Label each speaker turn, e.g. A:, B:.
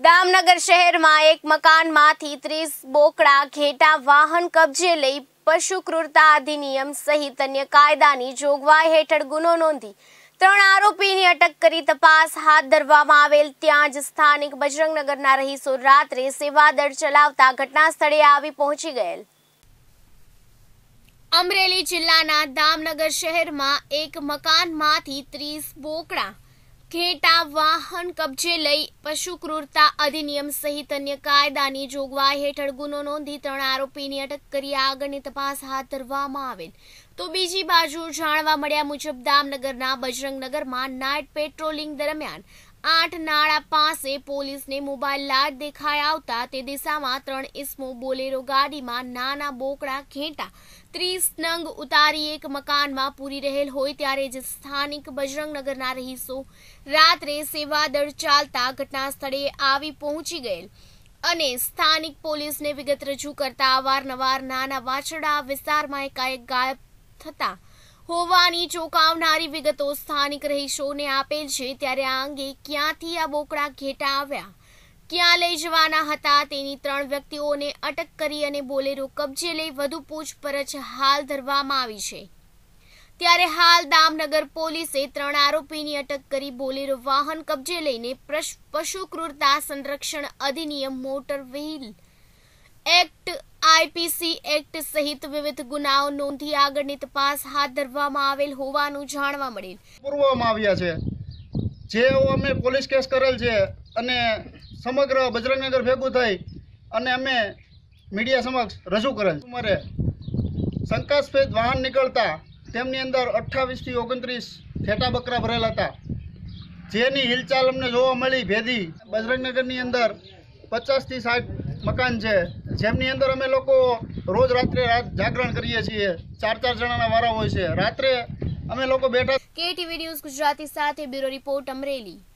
A: દામનગર શહેરમાં એક મકાનમાંથી ત્રીસ બોકડા, ઘેટા, વાહન, કબજે લઈ પશુ ક્રૂરતા અધિનિયમ સહિત અન્ય કાયદાની જોગવાઈ હેઠળ ગુનો નોંધી ત્રણ આરોપીની અટક કરી તપાસ હાથ ધરવામાં આવેલ. ત્યાં જ સ્થાનિક બજરંગનગરના રહીશો રાત્રે સેવાદળ ચલાવતા ઘટના સ્થળે આવી પહોંચી ગયેલ. અમરેલી જિલ્લાના દામનગર શહેરમાં એક મકાનમાંથી ત્રીસ બોકડા ઘેટા વાહન કબજે લઈ પશુ ક્રૂરતા અધિનિયમ સહિત અન્ય કાયદાની જોગવાઈ હેઠળ ગુનો નોંધી ત્રણ આરોપીની અટક કરી આગળની તપાસ હાથ ધરવામાં આવેલ. તો બીજી બાજુ જાણવા મળ્યા મુજબ દામનગરના બજરંગનગરમાં નાઇટ પેટ્રોલિંગ દરમિયાન આઠ નાળા પાસે પોલીસને મોબાઈલ લાઇટ દેખાઈ આવતા તે દિશામાં ત્રણ ઇસમો બોલેરો ગાડીમાં નાના બોકડા ઘેટા. ત્રીસ નંગ ઉતારી એક મકાનમાં પૂરી રહેલ હોય ત્યારે જ સ્થાનિક બજરંગનગરના રહીશો રાત્રે સેવાદળ ચાલતા ઘટના સ્થળે આવી પહોંચી ગયેલ. અને સ્થાનિક પોલીસને વિગત રજૂ કરતા અવારનવાર નાના વાછડા વિસ્તારમાં એકાએક ગાયબ થતા હોવાની ચોંકાવનારી વિગતો સ્થાનિક રહીશોને આપેલ છે ત્યારે આ અંગે ક્યાંથી આ બોકડા ઘેટા આવ્યા? ક્યાં લઈ જવાના હતા? તેની ત્રણ વ્યક્તિઓને અટક કરી અને બોલેરો કબજે લઈ વધુ પૂછપરછ હાલ ધરવામાં આવી છે. ત્યારે હાલ દામનગર પોલીસે ત્રણ આરોપીની અટક કરી બોલેરો વાહન કબજે લઈને પશુ ક્રૂરતા સંરક્ષણ અધિનિયમ motor wheel act IPC act સહિત વિવિધ ગુનાઓ નોંધી આગળની તપાસ હાથ ધરવામાં આવેલ હોવાનું જાણવા મળેલ
B: પૂરવામાં આવ્યા છે. જેઓ અમે પોલીસ કેસ કરેલ છે અને સમગ્ર બજરંગનગર ભેગું થઈ અને અમે મીડિયા સમક્ષ રજૂ કરેલ ઉંમરે શંકાસ્પદ વાહન નીકળતા તેમની અંદર અઠ્ઠાવીસથી ઓગણત્રીસ ફેટા બકરા ભરેલા હતા. જેની હિલચાલ અમને જોવા મળી. ભેદી બજરંગનગરની અંદર પચાસથી સાઠ મકાન છે. જેમની અંદર અમે લોકો રોજ રાત્રે રાત જાગરણ કરીએ છીએ, ચાર ચાર જણાના વારા હોય છે. રાત્રે અમે લોકો બેઠા
A: કેટીવી ન્યૂઝ ગુજરાતી સાથે, બ્યુરો રિપોર્ટ અમરેલી.